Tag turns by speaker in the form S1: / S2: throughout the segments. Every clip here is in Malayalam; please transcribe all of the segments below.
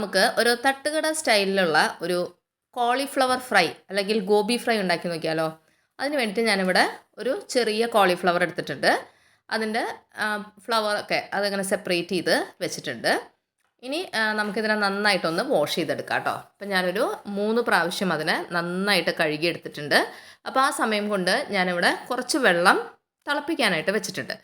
S1: നമുക്ക് ഒരു തട്ടുകട സ്റ്റൈലിലുള്ള ഒരു കോളിഫ്ലവർ ഫ്രൈ അല്ലെങ്കിൽ ഗോബി ഫ്രൈ ഉണ്ടാക്കി നോക്കിയാലോ? അതിന് വേണ്ടിയിട്ട് ഞാനിവിടെ ഒരു ചെറിയ കോളിഫ്ലവർ എടുത്തിട്ടുണ്ട്. അതിന്റെ ഫ്ലവറൊക്കെ അതങ്ങനെ സെപ്പറേറ്റ് ചെയ്ത് വെച്ചിട്ടുണ്ട്. ഇനി നമുക്കിതിനെ നന്നായിട്ടൊന്ന് വാഷ് ചെയ്തെടുക്കാം കേട്ടോ. അപ്പം ഞാനൊരു മൂന്ന് പ്രാവശ്യം അതിനെ നന്നായിട്ട് കഴുകി എടുത്തിട്ടുണ്ട് അപ്പോൾ ആ സമയം കൊണ്ട് ഞാനിവിടെ കുറച്ച് വെള്ളം തിളപ്പിക്കാനായിട്ട് വെച്ചിട്ടുണ്ട്.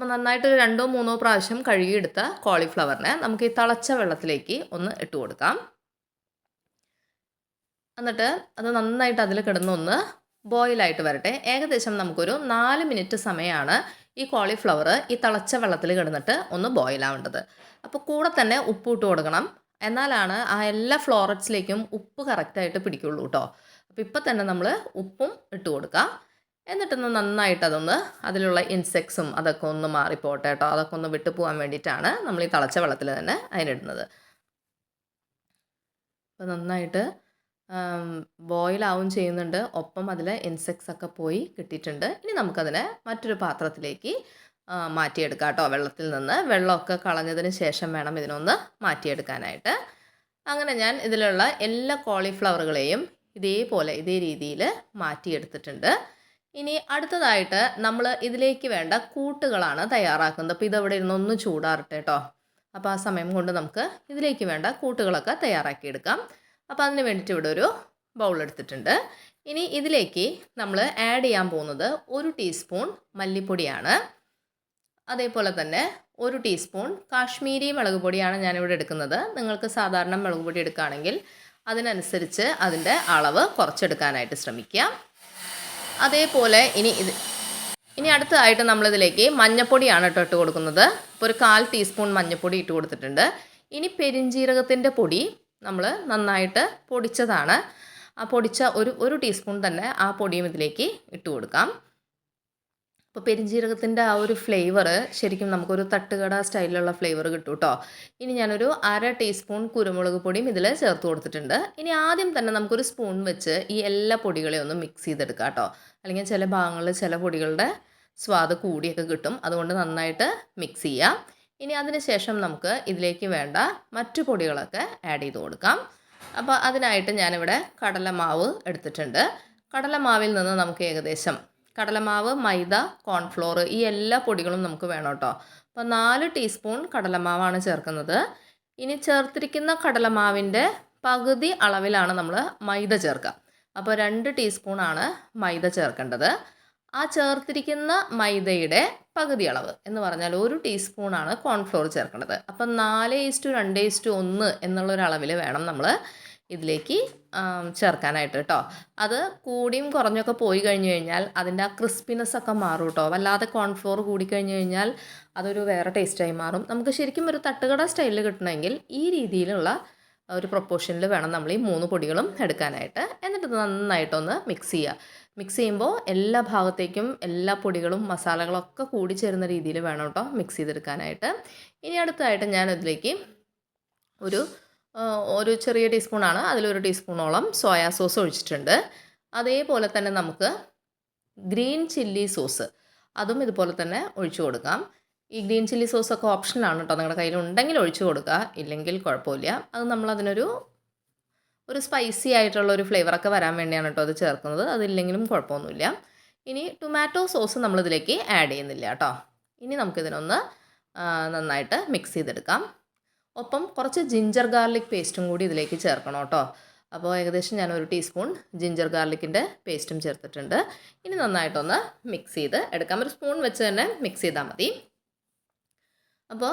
S1: അപ്പോൾ നന്നായിട്ട് രണ്ടോ മൂന്നോ പ്രാവശ്യം കഴുകിയെടുത്ത കോളിഫ്ലവറിനെ നമുക്ക് ഈ തിളച്ച വെള്ളത്തിലേക്ക് ഒന്ന് ഇട്ട് കൊടുക്കാം. എന്നിട്ട് അത് നന്നായിട്ട് അതിൽ കിടന്നൊന്ന് ബോയിലായിട്ട് വരട്ടെ. ഏകദേശം നമുക്കൊരു നാല് മിനിറ്റ് സമയമാണ് ഈ കോളിഫ്ലവർ ഈ തിളച്ച വെള്ളത്തിൽ കിടന്നിട്ട് ഒന്ന് ബോയിലാവേണ്ടത് അപ്പോൾ കൂടെ തന്നെ ഉപ്പ് ഇട്ട് കൊടുക്കണം. എന്നാലാണ് ആ എല്ലാ ഫ്ലോററ്റ്സിലേക്കും ഉപ്പ് കറക്റ്റായിട്ട് പിടിക്കുള്ളൂ കേട്ടോ അപ്പോൾ ഇപ്പം തന്നെ നമ്മൾ ഉപ്പും ഇട്ട് കൊടുക്കാം. എന്നിട്ടൊന്ന് നന്നായിട്ട് അതൊന്ന് അതിലുള്ള ഇൻസെക്ട്സും അതൊക്കെ ഒന്ന് മാറിപ്പോട്ടെ കേട്ടോ. അതൊക്കെ ഒന്ന് വിട്ടു പോകാൻ വേണ്ടിയിട്ടാണ് നമ്മൾ ഈ തിളച്ച വെള്ളത്തിൽ തന്നെ അതിനിടുന്നത്. അപ്പോൾ നന്നായിട്ട് ബോയിലാവും ചെയ്യുന്നുണ്ട്. ഒപ്പം അതിൽ ഇൻസെക്ട്സ് ഒക്കെ പോയി കിട്ടിയിട്ടുണ്ട്. ഇനി നമുക്കതിനെ മറ്റൊരു പാത്രത്തിലേക്ക് മാറ്റിയെടുക്കാം കേട്ടോ. വെള്ളത്തിൽ നിന്ന് വെള്ളമൊക്കെ കളഞ്ഞതിന് ശേഷം വേണം ഇതിനൊന്ന് മാറ്റിയെടുക്കാനായിട്ട്. അങ്ങനെ ഞാൻ ഇതിലുള്ള എല്ലാ കോളിഫ്ലവറുകളെയും ഇതേപോലെ ഇതേ രീതിയിൽ മാറ്റിയെടുത്തിട്ടുണ്ട്. ഇനി അടുത്തതായിട്ട് നമ്മൾ ഇതിലേക്ക് വേണ്ട കൂട്ടുകളാണ് തയ്യാറാക്കുന്നത്. അപ്പോൾ ഇതവിടെ ഇരുന്നൊന്ന് ചൂടാറട്ടെ കേട്ടോ അപ്പോൾ ആ സമയം കൊണ്ട് നമുക്ക് ഇതിലേക്ക് വേണ്ട കൂട്ടുകളൊക്കെ തയ്യാറാക്കിയെടുക്കാം അപ്പോൾ അതിന് വേണ്ടിയിട്ട് ഇവിടെ ഒരു ബൗൾ എടുത്തിട്ടുണ്ട്. ഇനി ഇതിലേക്ക് നമ്മൾ ആഡ് ചെയ്യാൻ പോകുന്നത് ഒരു ടീസ്പൂൺ മല്ലിപ്പൊടിയാണ്. അതേപോലെ തന്നെ ഒരു ടീസ്പൂൺ കാശ്മീരി മുളക് പൊടിയാണ് ഞാനിവിടെ എടുക്കുന്നത്. നിങ്ങൾക്ക് സാധാരണ മുളക് പൊടി എടുക്കുകയാണെങ്കിൽ അതിനനുസരിച്ച് അതിന്റെ അളവ് കുറച്ചെടുക്കാനായിട്ട് ശ്രമിക്കുക അതേപോലെ ഇനി ഇത് ഇനി അടുത്തതായിട്ട് നമ്മളിതിലേക്ക് മഞ്ഞപ്പൊടിയാണ് കേട്ടോ ഇട്ട് കൊടുക്കുന്നത്. ഇപ്പോൾ ഒരു കാൽ ടീസ്പൂൺ മഞ്ഞപ്പൊടി ഇട്ട് കൊടുത്തിട്ടുണ്ട്. ഇനി പെരിഞ്ജീരകത്തിന്റെ പൊടി നമ്മൾ നന്നായിട്ട് പൊടിച്ചതാണ്. ആ പൊടിച്ച ഒരു ഒരു ടീസ്പൂൺ തന്നെ ആ പൊടിയും ഇതിലേക്ക് ഇട്ട് കൊടുക്കാം. അപ്പോൾ പെരിഞ്ജീരകത്തിന്റെ ആ ഒരു ഫ്ലേവർ ശരിക്കും നമുക്കൊരു തട്ടുകട സ്റ്റൈലിലുള്ള ഫ്ലേവർ കിട്ടും കേട്ടോ ഇനി ഞാനൊരു അര ടീസ്പൂൺ കുരുമുളക് പൊടിയും ഇതിൽ ചേർത്ത് കൊടുത്തിട്ടുണ്ട്. ഇനി ആദ്യം തന്നെ നമുക്കൊരു സ്പൂൺ വെച്ച് ഈ എല്ലാ പൊടികളെയും ഒന്ന് മിക്സ് ചെയ്തെടുക്കാം കേട്ടോ അല്ലെങ്കിൽ ചില ഭാഗങ്ങളിൽ ചില പൊടികളുടെ സ്വാദ് കൂടിയൊക്കെ കിട്ടും. അതുകൊണ്ട് നന്നായിട്ട് മിക്സ് ചെയ്യാം. ഇനി അതിന് ശേഷം നമുക്ക് ഇതിലേക്ക് വേണ്ട മറ്റു പൊടികളൊക്കെ ആഡ് ചെയ്ത് കൊടുക്കാം. അപ്പോൾ അതിനായിട്ട് ഞാനിവിടെ കടലമാവ് എടുത്തിട്ടുണ്ട്. കടലമാവിൽ നിന്ന് നമുക്ക് ഏകദേശം കടലമാവ് മൈദ കോൺഫ്ലോർ ഈ എല്ലാ പൊടികളും നമുക്ക് വേണം കേട്ടോ. അപ്പോൾ നാല് ടീസ്പൂൺ കടലമാവാണ് ചേർക്കുന്നത്. ഇനി ചേർത്തിരിക്കുന്ന കടലമാവിന്റെ പകുതി അളവിലാണ് നമ്മൾ മൈദ ചേർക്കുക. അപ്പോൾ രണ്ട് ടീസ്പൂണാണ് മൈദ ചേർക്കേണ്ടത്. ആ ചേർത്തിരിക്കുന്ന മൈദയുടെ പകുതി അളവ് എന്ന് പറഞ്ഞാൽ ഒരു ടീസ്പൂണാണ് കോൺഫ്ലോർ ചേർക്കേണ്ടത്. അപ്പം നാല് ഈസ്റ്റു രണ്ട് ഈസ്റ്റു ഒന്ന് എന്നുള്ളൊരു അളവിൽ വേണം നമ്മൾ ഇതിലേക്ക് ചേർക്കാനായിട്ട് കേട്ടോ. അത് കൂടിയും കുറഞ്ഞൊക്കെ പോയി കഴിഞ്ഞു കഴിഞ്ഞാൽ അതിന്റെ ആ ക്രിസ്പിനെസ് ഒക്കെ മാറും കേട്ടോ. വല്ലാതെ കോൺഫ്ലോർ കൂടിക്കഴിഞ്ഞ് കഴിഞ്ഞാൽ അതൊരു വേറെ ടേസ്റ്റായി മാറും. നമുക്ക് ശരിക്കും ഒരു തട്ടുകട സ്റ്റൈലിൽ കിട്ടണമെങ്കിൽ ഈ രീതിയിലുള്ള ഒരു പ്രൊപ്പോർഷനിൽ വേണം നമ്മൾ ഈ മൂന്ന് പൊടികളും എടുക്കാനായിട്ട്. എന്നിട്ട് നന്നായിട്ടൊന്ന് മിക്സ് ചെയ്യുക മിക്സ് ചെയ്യുമ്പോൾ എല്ലാ ഭാഗത്തേക്കും എല്ലാ പൊടികളും മസാലകളൊക്കെ കൂടി ചേരുന്ന രീതിയിൽ വേണം കേട്ടോ മിക്സ് ചെയ്തെടുക്കാനായിട്ട്. ഇനി അടുത്തതായിട്ട് ഞാൻ ഇതിലേക്ക് ഒരു ഒരു ചെറിയ ടീസ്പൂണാണ്. അതിലൊരു ടീസ്പൂണോളം സോയാ സോസ് ഒഴിച്ചിട്ടുണ്ട്. അതേപോലെ തന്നെ നമുക്ക് ഗ്രീൻ ചില്ലി സോസ്. അതും ഇതുപോലെ തന്നെ ഒഴിച്ചു കൊടുക്കാം. ഈ ഗ്രീൻ ചില്ലി സോസൊക്കെ ഓപ്ഷനാണ് കേട്ടോ നിങ്ങളുടെ കയ്യിൽ ഉണ്ടെങ്കിൽ ഒഴിച്ചു കൊടുക്കുക. ഇല്ലെങ്കിൽ കുഴപ്പമില്ല. അത് നമ്മളതിനൊരു ഒരു സ്പൈസി ആയിട്ടുള്ള ഒരു ഫ്ലേവറൊക്കെ വരാൻ വേണ്ടിയാണ് കേട്ടോ അത് ചേർക്കുന്നത്. അതില്ലെങ്കിലും കുഴപ്പമൊന്നുമില്ല. ഇനി ടൊമാറ്റോ സോസ് നമ്മളിതിലേക്ക് ആഡ് ചെയ്യുന്നില്ല കേട്ടോ. ഇനി നമുക്കിതിനൊന്ന് നന്നായിട്ട് മിക്സ് ചെയ്തെടുക്കാം. ഒപ്പം കുറച്ച് ജിഞ്ചർ ഗാർലിക് പേസ്റ്റും കൂടി ഇതിലേക്ക് ചേർക്കണം കേട്ടോ. അപ്പോൾ ഏകദേശം ഞാൻ ഒരു ടീസ്പൂൺ ജിഞ്ചർ ഗാർലിക്കിന്റെ പേസ്റ്റും ചേർത്തിട്ടുണ്ട്. ഇനി നന്നായിട്ടൊന്ന് മിക്സ് ചെയ്ത് എടുക്കാം. ഒരു സ്പൂൺ വെച്ച് തന്നെ മിക്സ് ചെയ്താൽ മതി. അപ്പോൾ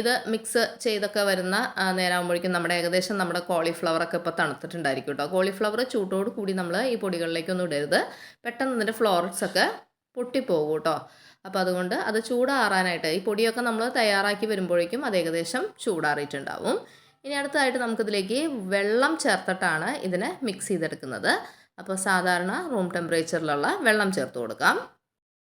S1: ഇത് മിക്സ് ചെയ്തൊക്കെ വരുന്ന ആ, നേരമാകുമ്പോഴേക്കും നമ്മുടെ ഏകദേശം നമ്മുടെ കോളിഫ്ലവറൊക്കെ ഇപ്പോൾ തണുത്തിട്ടുണ്ടായിരിക്കും കേട്ടോ കോളിഫ്ലവർ ചൂട്ടോട് കൂടി നമ്മൾ ഈ പൊടികളിലേക്കൊന്നും ഇടരുത്. പെട്ടെന്ന് ഇതിന്റെ ഫ്ലോററ്റ്സ് ഒക്കെ പൊട്ടിപ്പോകും കേട്ടോ അപ്പോൾ അതുകൊണ്ട് അത് ചൂടാറാനായിട്ട് ഈ പൊടിയൊക്കെ നമ്മൾ തയ്യാറാക്കി വരുമ്പോഴേക്കും അത് ഏകദേശം ചൂടാറിയിട്ടുണ്ടാവും. ഇനി അടുത്തതായിട്ട് നമുക്കിതിലേക്ക് വെള്ളം ചേർത്തിട്ടാണ് ഇതിനെ മിക്സ് ചെയ്തെടുക്കുന്നത്. അപ്പോൾ സാധാരണ റൂം ടെമ്പറേച്ചറിലുള്ള വെള്ളം ചേർത്ത് കൊടുക്കാം.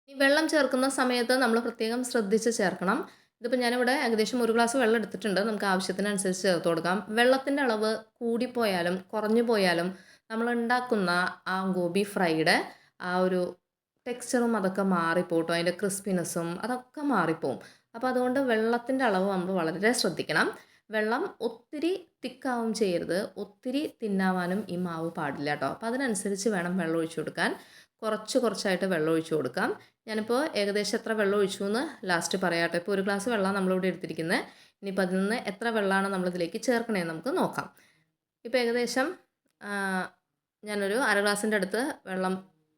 S1: ഈ വെള്ളം ചേർക്കുന്ന സമയത്ത് നമ്മൾ പ്രത്യേകം ശ്രദ്ധിച്ച് ചേർക്കണം. ഇതിപ്പോൾ ഞാനിവിടെ ഏകദേശം ഒരു ഗ്ലാസ് വെള്ളം എടുത്തിട്ടുണ്ട്. നമുക്ക് ആവശ്യത്തിനനുസരിച്ച് ചേർത്ത് കൊടുക്കാം. വെള്ളത്തിന്റെ അളവ് കൂടിപ്പോയാലും കുറഞ്ഞു പോയാലും നമ്മൾ ഉണ്ടാക്കുന്ന ആ ഗോബി ഫ്രൈയുടെ ആ ഒരു ടെക്സ്ചറും അതൊക്കെ മാറിപ്പോട്ടോ. അതിന്റെ ക്രിസ്പിനെസ്സും അതൊക്കെ മാറിപ്പോവും. അപ്പോൾ അതുകൊണ്ട് വെള്ളത്തിന്റെ അളവ് നമ്മൾ വളരെ ശ്രദ്ധിക്കണം. വെള്ളം ഒത്തിരി തിക്കാവും ചെയ്യരുത്. ഒത്തിരി തിന്നാവാനും ഈ മാവ് പാടില്ല കേട്ടോ. അപ്പോൾ അതിനനുസരിച്ച് വേണം വെള്ളം ഒഴിച്ചു കൊടുക്കാൻ. കുറച്ച് കുറച്ചായിട്ട് വെള്ളം ഒഴിച്ചു കൊടുക്കാം. ഞാനിപ്പോൾ ഏകദേശം എത്ര വെള്ളം ഒഴിച്ചു എന്ന് ലാസ്റ്റ് പറയാട്ടോ. ഇപ്പോൾ ഒരു ഗ്ലാസ് വെള്ളമാണ് നമ്മളിവിടെ എടുത്തിരിക്കുന്നത് ഇനിയിപ്പോൾ അതിൽ നിന്ന് എത്ര വെള്ളമാണ് നമ്മളിതിലേക്ക് ചേർക്കണേന്ന് നമുക്ക് നോക്കാം. ഇപ്പോൾ ഏകദേശം ഞാനൊരു അര ഗ്ലാസിന്റെ അടുത്ത് വെള്ളം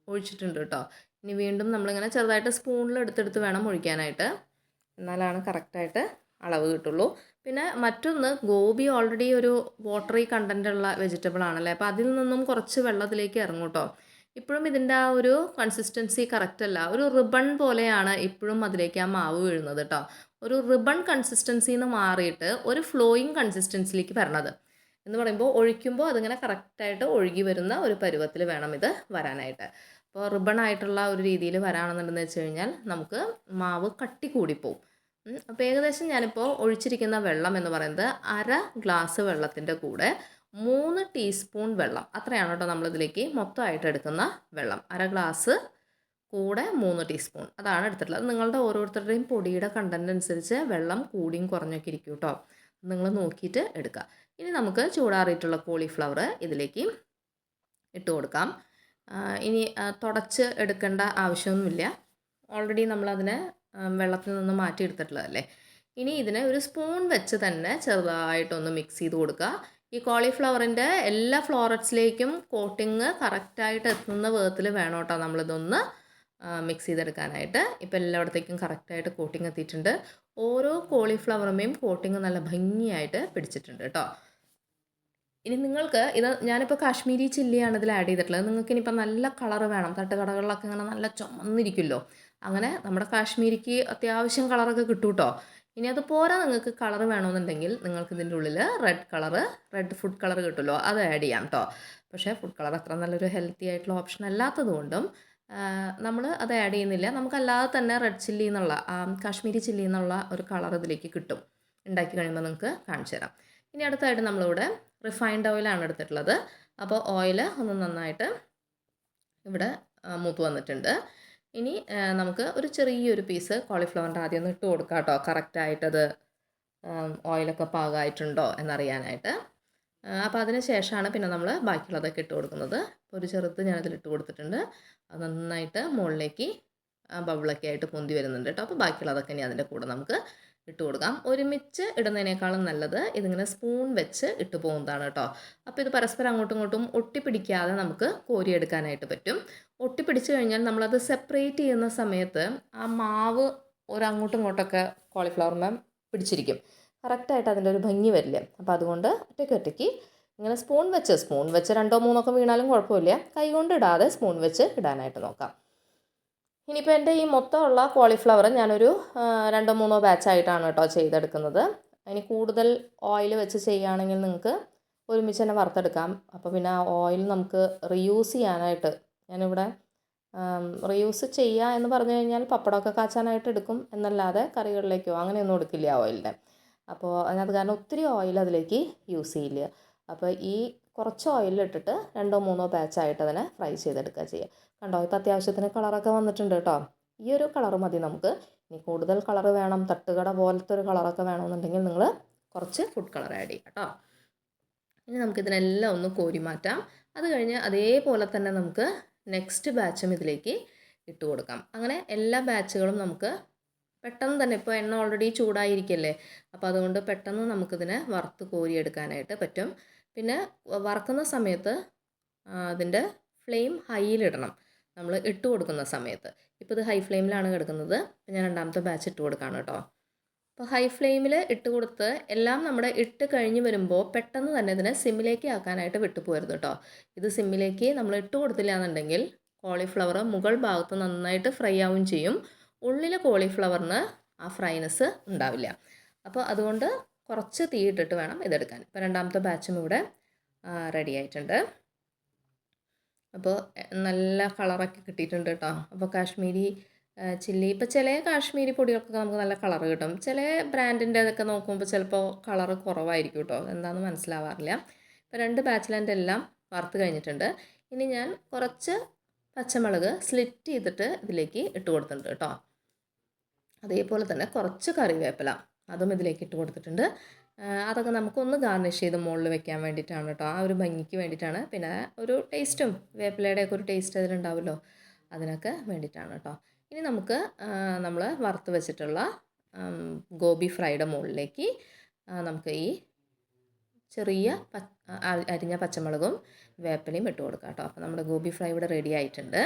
S1: ഒഴിച്ചിട്ടുണ്ട് കേട്ടോ ഇനി വീണ്ടും നമ്മളിങ്ങനെ ചെറുതായിട്ട് സ്പൂണിൽ എടുത്തെടുത്ത് വേണം ഒഴിക്കാനായിട്ട്. എന്നാലാണ് കറക്റ്റായിട്ട് അളവ് കിട്ടുള്ളൂ. പിന്നെ മറ്റൊന്ന് ഗോബി ഓൾറെഡി ഒരു വാട്ടറി കണ്ടന്റ് ഉള്ള വെജിറ്റബിൾ ആണല്ലേ? അപ്പോൾ അതിൽ നിന്നും കുറച്ച് വെള്ളത്തിലേക്ക് ഇറങ്ങും കേട്ടോ ഇപ്പോഴും ഇതിന്റെ ആ ഒരു കൺസിസ്റ്റൻസി കറക്റ്റ് അല്ല. ഒരു റിബൺ പോലെയാണ് ഇപ്പോഴും അതിലേക്ക് ആ മാവ് വീഴുന്നത് കേട്ടോ ഒരു റിബൺ കൺസിസ്റ്റൻസി നിന്ന് മാറിയിട്ട് ഒരു ഫ്ലോയിങ് കൺസിസ്റ്റൻസിലേക്ക് വരണത്. എന്ന് പറയുമ്പോൾ ഒഴിക്കുമ്പോൾ അതിങ്ങനെ കറക്റ്റായിട്ട് ഒഴുകി വരുന്ന ഒരു പരുവത്തിൽ വേണം ഇത് വരാനായിട്ട്. അപ്പോൾ റിബൺ ആയിട്ടുള്ള ഒരു രീതിയിൽ വരാണെന്നുണ്ടെന്ന് വെച്ച് കഴിഞ്ഞാൽ നമുക്ക് മാവ് കട്ടി കൂടിപ്പോവും. അപ്പോൾ ഏകദേശം ഞാനിപ്പോൾ ഒഴിച്ചിരിക്കുന്ന വെള്ളം എന്ന് പറയുന്നത് അര ഗ്ലാസ് വെള്ളത്തിന്റെ കൂടെ മൂന്ന് ടീസ്പൂൺ വെള്ളം. അത്രയാണ് കേട്ടോ നമ്മളിതിലേക്ക് മൊത്തമായിട്ട് എടുക്കുന്ന വെള്ളം. അര ഗ്ലാസ് കൂടെ മൂന്ന് ടീസ്പൂൺ അതാണ് എടുത്തിട്ടുള്ളത്. നിങ്ങളുടെ ഓരോരുത്തരുടെയും പൊടിയുടെ കണ്ടന്റ് അനുസരിച്ച് വെള്ളം കൂടിയും കുറഞ്ഞൊക്കെ ഇരിക്കും കേട്ടോ. നിങ്ങൾ നോക്കിയിട്ട് എടുക്കുക. ഇനി നമുക്ക് ചൂടാറിയിട്ടുള്ള കോളിഫ്ലവർ ഇതിലേക്ക് ഇട്ട് കൊടുക്കാം. ഇനി തുടച്ച് എടുക്കേണ്ട ആവശ്യമൊന്നുമില്ല. ഓൾറെഡി നമ്മളതിനെ വെള്ളത്തിൽ നിന്ന് മാറ്റിയെടുത്തിട്ടുള്ളതല്ലേ? ഇനി ഇതിനെ ഒരു സ്പൂൺ വെച്ച് തന്നെ ചെറുതായിട്ടൊന്ന് മിക്സ് ചെയ്ത് കൊടുക്കുക. ഈ കോളിഫ്ലവറിന്റെ എല്ലാ ഫ്ലോററ്റ്സിലേക്കും കോട്ടിങ് കറക്റ്റായിട്ട് എത്തുന്ന വിധത്തിൽ വേണം കേട്ടോ നമ്മളിതൊന്ന് മിക്സ് ചെയ്തെടുക്കാനായിട്ട്. ഇപ്പോൾ എല്ലായിടത്തേക്കും കറക്റ്റായിട്ട് കോട്ടിങ് എത്തിയിട്ടുണ്ട്. ഓരോ കോളിഫ്ലവറുമേയും കോട്ടിങ് നല്ല ഭംഗിയായിട്ട് പിടിച്ചിട്ടുണ്ട് കേട്ടോ. ഇനി നിങ്ങൾക്ക് ഇത് ഞാനിപ്പോൾ കാശ്മീരി ചില്ലിയാണ് ഇതിൽ ആഡ് ചെയ്തിട്ടുള്ളത്. നിങ്ങൾക്ക് ഇനിയിപ്പോൾ നല്ല കളർ വേണം. തട്ടുകടകളിലൊക്കെ ഇങ്ങനെ നല്ല ചുമന്നിരിക്കുമല്ലോ. അങ്ങനെ നമ്മുടെ കാശ്മീരിക്ക് അത്യാവശ്യം കളറൊക്കെ കിട്ടും കേട്ടോ ഇനി അത് പോരാ നിങ്ങൾക്ക് കളർ വേണമെന്നുണ്ടെങ്കിൽ നിങ്ങൾക്ക് ഇതിന്റെ ഉള്ളിൽ red colour red food colour കിട്ടുമല്ലോ. അത് ആഡ് ചെയ്യാം കേട്ടോ പക്ഷേ ഫുഡ് കളർ അത്ര നല്ലൊരു ഹെൽത്തി ആയിട്ടുള്ള ഓപ്ഷൻ അല്ലാത്തത് കൊണ്ടും നമ്മൾ അത് ആഡ് ചെയ്യുന്നില്ല. നമുക്കല്ലാതെ തന്നെ റെഡ് ചില്ലി എന്നുള്ള കാശ്മീരി ചില്ലി എന്നുള്ള ഒരു കളർ ഇതിലേക്ക് കിട്ടും. ഉണ്ടാക്കി കഴിയുമ്പോൾ നിങ്ങൾക്ക് കാണിച്ചു തരാം. ഇനി അടുത്തായിട്ട് നമ്മളിവിടെ റിഫൈൻഡ് ഓയിലാണ് എടുത്തിട്ടുള്ളത്. അപ്പോൾ ഓയിൽ ഒന്ന് നന്നായിട്ട് ഇവിടെ മൂത്ത് വന്നിട്ടുണ്ട്. ഇനി നമുക്ക് ഒരു ചെറിയൊരു പീസ് കോളിഫ്ലവറിന്റെ ആദ്യം ഒന്ന് ഇട്ട് കൊടുക്കാം കേട്ടോ. കറക്റ്റായിട്ടത് ഓയിലൊക്കെ പാകമായിട്ടുണ്ടോ എന്നറിയാനായിട്ട്. അപ്പോൾ അതിന് ശേഷമാണ് പിന്നെ നമ്മൾ ബാക്കിയുള്ളതൊക്കെ ഇട്ട് കൊടുക്കുന്നത്. ഒരു ചെറുത് ഞാനതിൽ ഇട്ട് കൊടുത്തിട്ടുണ്ട്. അത് നന്നായിട്ട് മുകളിലേക്ക് ബബിളൊക്കെ ആയിട്ട് പൊന്തി വരുന്നുണ്ട് കേട്ടോ. അപ്പോൾ ബാക്കിയുള്ളതൊക്കെ ഇനി അതിന്റെ കൂടെ നമുക്ക് ഇട്ട് കൊടുക്കാം. ഒരുമിച്ച് ഇടുന്നതിനേക്കാളും നല്ലത് ഇതിങ്ങനെ സ്പൂൺ വെച്ച് ഇട്ട് പോകുന്നതാണ് കേട്ടോ. അപ്പോൾ ഇത് പരസ്പരം അങ്ങോട്ടും ഇങ്ങോട്ടും ഒട്ടിപ്പിടിക്കാതെ നമുക്ക് കോരിയെടുക്കാനായിട്ട് പറ്റും. ഒട്ടിപ്പിടിച്ച് കഴിഞ്ഞാൽ നമ്മളത് സെപ്പറേറ്റ് ചെയ്യുന്ന സമയത്ത് ആ മാവ് ഒരങ്ങോട്ടും ഇങ്ങോട്ടൊക്കെ കോളിഫ്ലവറിന് പിടിച്ചിരിക്കും. കറക്റ്റായിട്ട് അതിന്റെ ഒരു ഭംഗി വരില്ല. അപ്പോൾ അതുകൊണ്ട് ഒറ്റയ്ക്ക് ഒറ്റയ്ക്ക് ഇങ്ങനെ സ്പൂൺ വെച്ച് സ്പൂൺ വെച്ച് രണ്ടോ മൂന്നോ ഒക്കെ വീണാലും കുഴപ്പമില്ല. കൈ കൊണ്ട് ഇടാതെ സ്പൂൺ വെച്ച് ഇടാനായിട്ട് നോക്കാം. ഇനിയിപ്പോൾ എന്റെ ഈ മൊത്തമുള്ള കോളിഫ്ലവർ ഞാനൊരു രണ്ടോ മൂന്നോ ബാച്ചായിട്ടാണ് കേട്ടോ ചെയ്തെടുക്കുന്നത്. ഇനി കൂടുതൽ ഓയിൽ വെച്ച് ചെയ്യുകയാണെങ്കിൽ നിങ്ങൾക്ക് ഒരുമിച്ച് തന്നെ വറുത്തെടുക്കാം. അപ്പോൾ പിന്നെ ആ ഓയിൽ നമുക്ക് റിയൂസ് ചെയ്യാനായിട്ട് ഞാനിവിടെ റിയൂസ് ചെയ്യുക എന്ന് പറഞ്ഞു കഴിഞ്ഞാൽ പപ്പടമൊക്കെ കാച്ചാനായിട്ട് എടുക്കും എന്നല്ലാതെ കറികളിലേക്കോ അങ്ങനെയൊന്നും എടുക്കില്ല ഓയിലിന്റെ അപ്പോൾ അതിനകത്ത് കാരണം ഒത്തിരി ഓയിൽ അതിലേക്ക് യൂസ് ചെയ്യില്ല. അപ്പോൾ ഈ കുറച്ച് ഓയിലിട്ടിട്ട് രണ്ടോ മൂന്നോ ബാച്ചായിട്ട് അതിനെ ഫ്രൈ ചെയ്തെടുക്കുക ചെയ്യുക കണ്ടോ? ഇപ്പോൾ അത്യാവശ്യത്തിന് കളറൊക്കെ വന്നിട്ടുണ്ട് കേട്ടോ ഈ ഒരു കളർ മതി നമുക്ക്. ഇനി കൂടുതൽ കളർ വേണം തട്ടുകട പോലത്തെ ഒരു കളറൊക്കെ വേണമെന്നുണ്ടെങ്കിൽ നിങ്ങൾ കുറച്ച് ഫുഡ് കളർ ആഡ് ചെയ്യുക കേട്ടോ ഇനി നമുക്കിതിനെല്ലാം ഒന്ന് കോരി മാറ്റാം. അത് കഴിഞ്ഞ് അതേപോലെ തന്നെ നമുക്ക് നെക്സ്റ്റ് ബാച്ചും ഇതിലേക്ക് ഇട്ട് കൊടുക്കാം. അങ്ങനെ എല്ലാ ബാച്ചുകളും നമുക്ക് പെട്ടെന്ന് തന്നെ ഇപ്പോൾ എണ്ണ ഓൾറെഡി ചൂടായിരിക്കല്ലേ? അപ്പോൾ അതുകൊണ്ട് പെട്ടെന്ന് നമുക്കിതിനെ വറുത്ത് കോരിയെടുക്കാനായിട്ട് പറ്റും. പിന്നെ വറക്കുന്ന സമയത്ത് അതിന്റെ ഫ്ലെയിം ഹൈയിലിടണം നമ്മൾ ഇട്ട് കൊടുക്കുന്ന സമയത്ത്. ഇപ്പോൾ ഇത് ഹൈ ഫ്ലെയിമിലാണ് കിടക്കുന്നത് ഞാൻ രണ്ടാമത്തെ ബാച്ച് ഇട്ട് കൊടുക്കുകയാണ് കേട്ടോ അപ്പോൾ ഹൈ ഫ്ലെയിമിൽ ഇട്ട് കൊടുത്ത് എല്ലാം നമ്മുടെ ഇട്ട് കഴിഞ്ഞ് വരുമ്പോൾ പെട്ടെന്ന് തന്നെ ഇതിനെ സിമ്മിലേക്ക് ആക്കാനായിട്ട് വിട്ടുപോകരുത് കേട്ടോ ഇത് സിമ്മിലേക്ക് നമ്മൾ ഇട്ട് കൊടുത്തില്ല എന്നുണ്ടെങ്കിൽ കോളിഫ്ലവർ മുകൾ ഭാഗത്ത് നന്നായിട്ട് ഫ്രൈ ആവുകയും ചെയ്യും. ഉള്ളിലെ കോളിഫ്ലവറിന് ആ ഫ്രൈനെസ് ഉണ്ടാവില്ല. അപ്പോൾ അതുകൊണ്ട് കുറച്ച് തീയിട്ടിട്ട് വേണം ഇതെടുക്കാൻ. ഇപ്പോൾ രണ്ടാമത്തെ ബാച്ചും ഇവിടെ റെഡി ആയിട്ടുണ്ട്. അപ്പോൾ നല്ല കളറൊക്കെ കിട്ടിയിട്ടുണ്ട് കേട്ടോ അപ്പോൾ കാശ്മീരി ചില്ലി ഇപ്പോൾ ചില കാശ്മീരി പൊടികൾക്കൊക്കെ നമുക്ക് നല്ല കളർ കിട്ടും. ചില ബ്രാൻഡിന്റെ അതൊക്കെ നോക്കുമ്പോൾ ചിലപ്പോൾ കളർ കുറവായിരിക്കും കേട്ടോ എന്താണെന്ന് മനസ്സിലാവാറില്ല. ഇപ്പോൾ രണ്ട് ബാച്ചിലാന്റെ എല്ലാം വറുത്ത് കഴിഞ്ഞിട്ടുണ്ട്. ഇനി ഞാൻ കുറച്ച് പച്ചമുളക് സ്ലിറ്റ് ചെയ്തിട്ട് ഇതിലേക്ക് ഇട്ട് കൊടുത്തിട്ടുണ്ട് കേട്ടോ അതേപോലെ തന്നെ കുറച്ച് കറിവേപ്പില അതും ഇതിലേക്ക് ഇട്ട് കൊടുത്തിട്ടുണ്ട്. അതൊക്കെ നമുക്കൊന്ന് ഗാർണിഷ് ചെയ്ത് മുകളിൽ വെക്കാൻ വേണ്ടിയിട്ടാണ് കേട്ടോ. ആ ഒരു ഭംഗിക്ക് വേണ്ടിയിട്ടാണ്. പിന്നെ ഒരു ടേസ്റ്റും വേപ്പിലയുടെയൊക്കെ ഒരു ടേസ്റ്റ് അതിലുണ്ടാവുമല്ലോ. അതിനൊക്കെ വേണ്ടിയിട്ടാണ് കേട്ടോ. ഇനി നമുക്ക് നമ്മൾ വറുത്ത് വെച്ചിട്ടുള്ള ഗോബി ഫ്രൈയുടെ മുകളിലേക്ക് നമുക്ക് ഈ ചെറിയ പ അരിഞ്ഞ പച്ചമുളകും വേപ്പിലയും ഇട്ട് കൊടുക്കാം കേട്ടോ. അപ്പോൾ നമ്മുടെ ഗോബി ഫ്രൈ ഇവിടെ റെഡി ആയിട്ടുണ്ട്.